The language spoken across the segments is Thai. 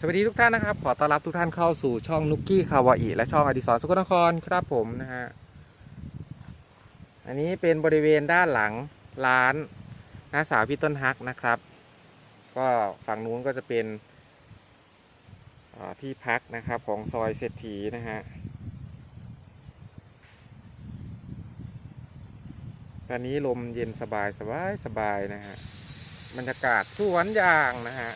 สวัสดีทุกท่านนะครับ ขอต้อนรับทุกท่านเข้าสู่ช่องนุกกี้คาวาอิและช่องอดิศรสกลนครครับผมนะฮะอันนี้เป็นบริเวณด้านหลังร้านน้าสาวพี่ต้นฮักนะครับ ก็ฝั่งนู้นก็จะเป็นที่พักนะครับของซอยเศรษฐีนะฮะตอนนี้ลมเย็นสบายสบายสบายนะฮะบรรยากาศสวนยางนะฮะ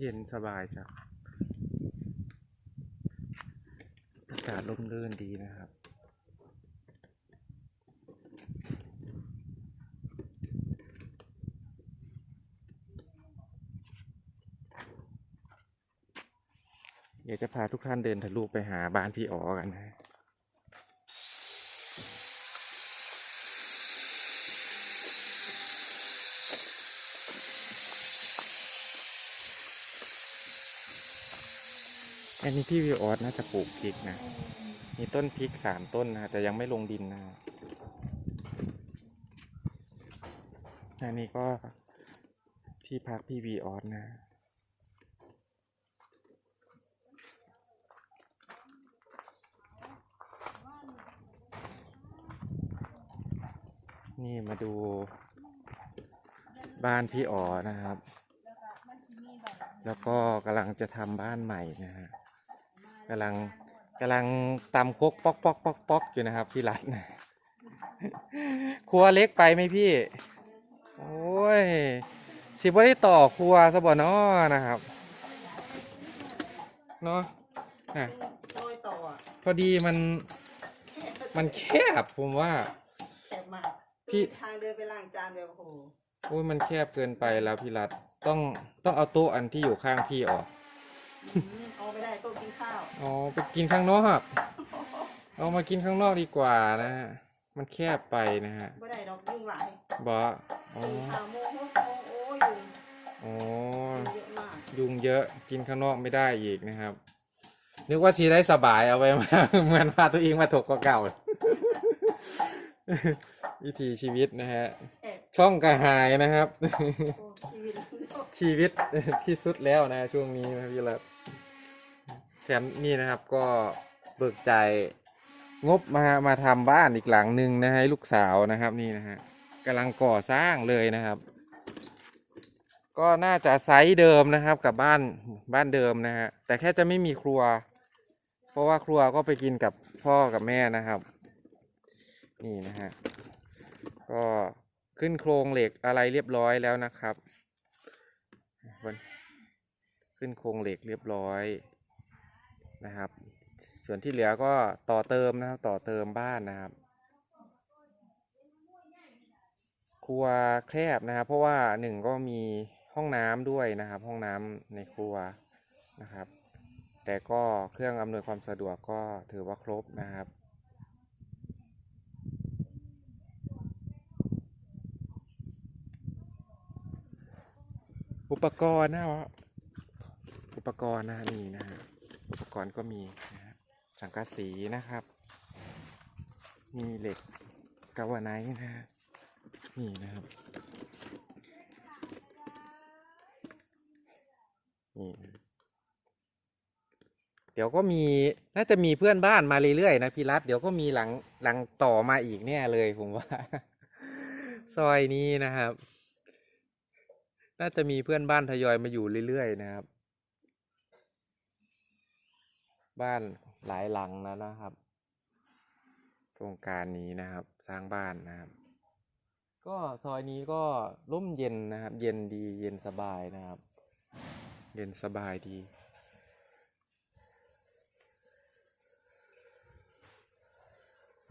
เย็นสบายจ้ะอากาศร่มรื่นดีนะครับ เดี๋ยวจะพาทุกท่านเดินทะลุไปหาบ้านพี่อ๋อกันนะ อันนี้พี่วิออสน่าจะปลูกพริกนะ มีต้นพริกสามต้นนะ แต่ยังไม่ลงดินนะอันนี้ก็ที่พักพี่วีออสนะนี่มาดูบ้านพี่อ๋อนะครับ แล้วก็กำลังจะทำบ้านใหม่นะฮะ กำลังกำลังตำกกป๊อกป๊อกป๊อกป๊อกอยู่นะครับพี่รัตนะครัวเล็กไปไหมพี่ โอ้ย สิบ่ได้ต่อครัวซะบ่นอนะครับเนาะอะโดยต่ออะพอดีมัน มันแคบผมว่า แคบมากพี่ทางเดินไปล้างจานแบบโอ้โหโอ้ยมันแคบเกินไปแล้วพี่รัตต้องต้องเอาโต๊ะอันที่อยู่ข้างพี่ออกอืม เอาไม่ได้โต๊ะกินข้าวอ๋อไปกินข้างนอกเอามากินข้างนอกดีกว่านะฮะมันแคบไปนะฮะไม่ได้ดอกยุ่งหลายบออ๋อสี่ห้าโมงหกโมงโอ้ยยุงอ๋อยุงเยอะมากยุงเยอะกินข้างนอกไม่ได้อีกนะครับ นึกว่าสีได้สบายเอาไว้มาเหมือนพาตัวเองมาถกกว่าเก่าวิถีชีวิตนะฮะแอบช่องกระหายนะครับโอ้ชีวิต ชีวิตที่สุดแล้วนะช่วงนี้นะพี่รัตแถมนี่นะครับก็เบิกใจายงบมามาทำบ้านอีกหลังหนึ่งนะฮะให้ลูกสาวนะครับนี่นะฮะกำลังก่อสร้างเลยนะครับ ก็น่าจะไซส์เดิมนะครับกับบ้านบ้านเดิมนะฮะแต่แค่จะไม่มีครัว เพราะว่าครัวก็ไปกินกับพ่อกับแม่นะครับ นี่นะฮะก็ขึ้นโครงเหล็กอะไรเรียบร้อยแล้วนะครับ วันขึ้นโครงเหล็กเรียบร้อยนะครับ ส่วนที่เหลือก็ต่อเติมนะครับ ต่อเติมบ้านนะครับ ครัวแคบนะครับ เพราะว่าหนึ่งก็มีห้องน้ำด้วยนะครับ ห้องน้ำในครัวนะครับ แต่ก็เครื่องอำนวยความสะดวกก็ถือว่าครบนะครับ อุปกรณ์นะครับอุปกรณ์นะนี่นะฮะอุปกรณ์ก็มีนะฮะสังกะสีนะครับ มีเหล็กกาวไนท์นะฮะนี่นะครับนี่เดี๋ยวก็มีน่าจะมีเพื่อนบ้านมาเรื่อยๆนะพี่รัฐเดี๋ยวก็มีหลังหลังต่อมาอีกเนี่ยเลยผมว่า ซอยนี้นะครับ น่าจะมีเพื่อนบ้านทยอยมาอยู่เรื่อยๆนะครับ บ้านหลายหลังแล้วนะครับโครงการนี้นะครับ สร้างบ้านนะครับ ก็ซอยนี้ก็ร่มเย็นนะครับ เย็นดีเย็นสบายนะครับ เย็นสบายดี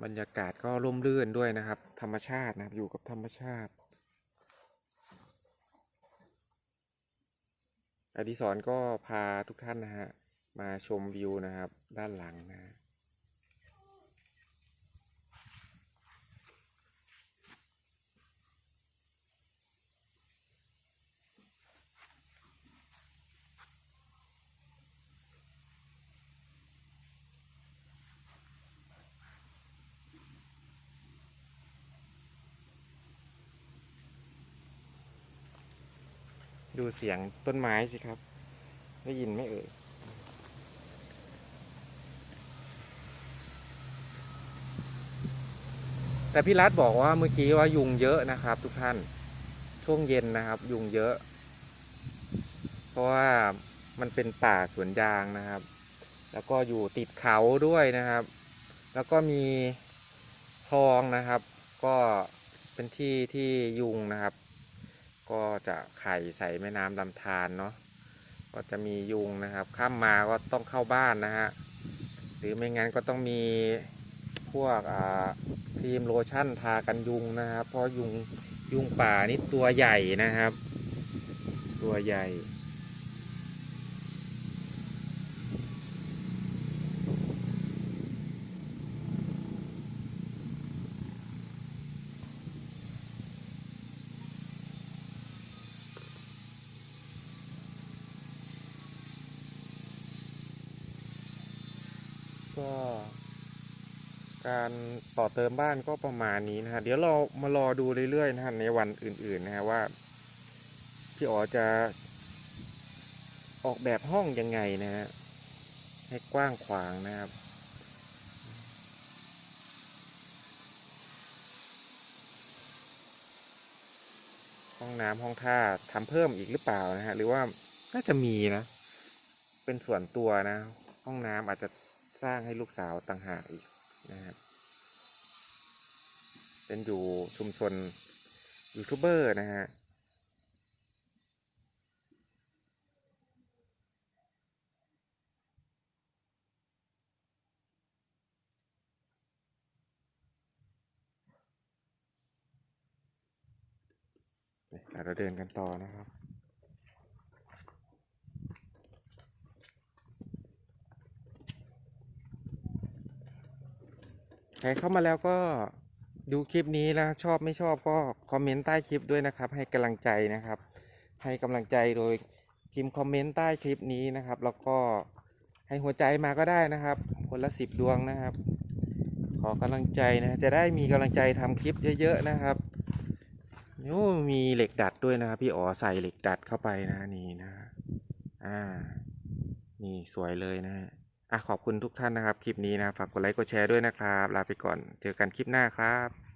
บรรยากาศก็ร่มรื่นด้วยนะครับ ธรรมชาตินะครับอยู่กับธรรมชาติ อดิศรก็พาทุกท่านนะฮะมาชมวิวนะครับ ด้านหลังนะ ดูเสียงต้นไม้สิครับ ได้ยินไหมเอ่ยแต่พี่รัฐบอกว่าเมื่อกี้ว่ายุงเยอะนะครับ ทุกท่านช่วงเย็นนะครับ ยุงเยอะ เพราะว่ามันเป็นป่าสวนยางนะครับ แล้วก็อยู่ติดเขาด้วยนะครับ แล้วก็มีคลองนะครับ ก็เป็นที่ที่ยุงนะครับ ก็จะไข่ใส่แม่น้ำลำธารเนาะก็จะมียุงนะครับข้ามมาก็ต้องเข้าบ้านนะฮะหรือไม่งั้นก็ต้องมีพวกครีมโลชั่นทากันยุงนะครับ เพราะยุงยุงป่านี่ตัวใหญ่นะครับ ตัวใหญ่ ก็การต่อเติมบ้านก็ประมาณนี้นะฮะเดี๋ยวเรามารอดูเรื่อยๆนะฮะในวันอื่นๆนะฮะว่า พี่อ๋อจะออกแบบห้องยังไงนะฮะให้กว้างขวางนะครับห้องน้ำห้องท่าทำเพิ่มอีกหรือเปล่านะฮะหรือว่าน่าจะมีนะ เป็นส่วนตัวนะ ห้องน้ำอาจจะ สร้างให้ลูกสาวต่างหากอีกนะครับเป็นอยู่ชุมชนยูทูบเบอร์นะฮะเดี๋ยวเราเดินกันต่อนะครับ ใครเข้ามาแล้วก็ดูคลิปนี้แล้วชอบไม่ชอบก็คอมเมนต์ใต้คลิปด้วยนะครับ ให้กำลังใจนะครับ ให้กำลังใจโดยพิมพ์คอมเมนต์ใต้คลิปนี้นะครับ แล้วก็ให้หัวใจมาก็ได้นะครับ คนละสิบดวงนะครับ ขอกำลังใจนะจะได้มีกำลังใจทำคลิปเยอะๆนะครับโอ้มีเหล็กดัดด้วยนะครับ พี่อ๋อใส่เหล็กดัดเข้าไปนะนี่นะ อ่า นี่สวยเลยนะฮะ อะขอบคุณทุกท่านนะครับ คลิปนี้นะฝากกดไลค์กดแชร์ด้วยนะครับ ลาไปก่อน เจอกันคลิปหน้าครับ